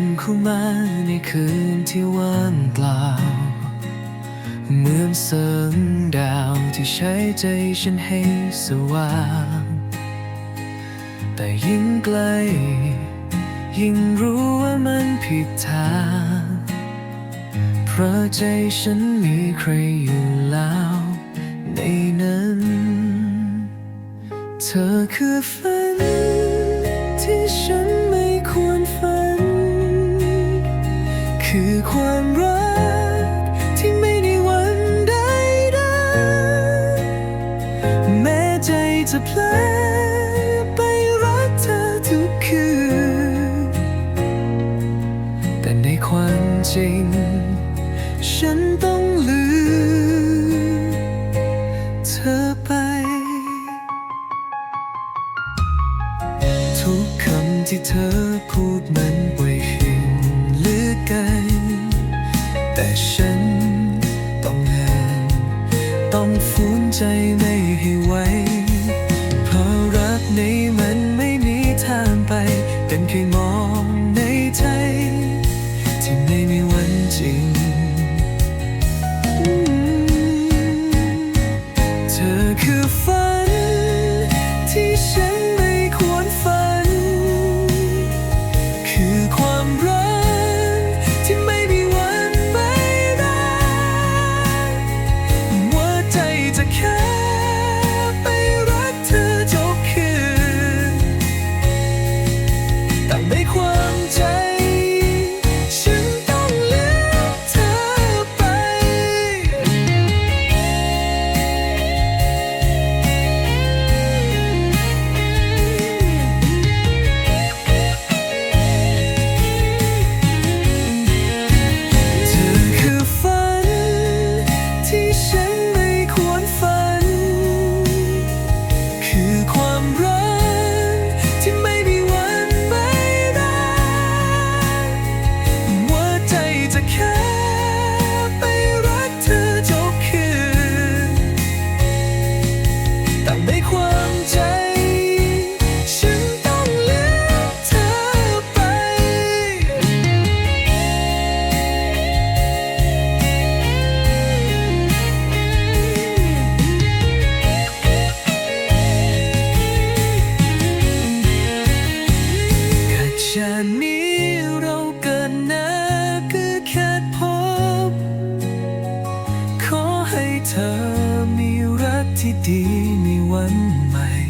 นเข้ามาในคืนที่ว่างเปล่า เหมือนแสงดาวที่ใช้ใจฉันให้สว่าง แต่ยิ่งไกล ยิ่งรู้ว่ามันผิดทาง เพราะใจฉันมีใครอยู่แล้วในนั้น เธอคือฝันที่ฉัน ความรักที่ไม่ได้หวันใดๆแม้ใจจะเพลอไปรักเธอทุกคืน แต่ในความจริง ฉันต้องลืมเธอไป ทุกคำที่เธอพูดมัน แต่ฉันต้องเหินต้องฝืนใจไม่ให้ไหวเพราะรักในมันไม่มีทางไปเป็นแค่มองาตินี้เราเกิดนาคือแค่พบ ขอให้เธอมีรักที่ดีในวันใหม่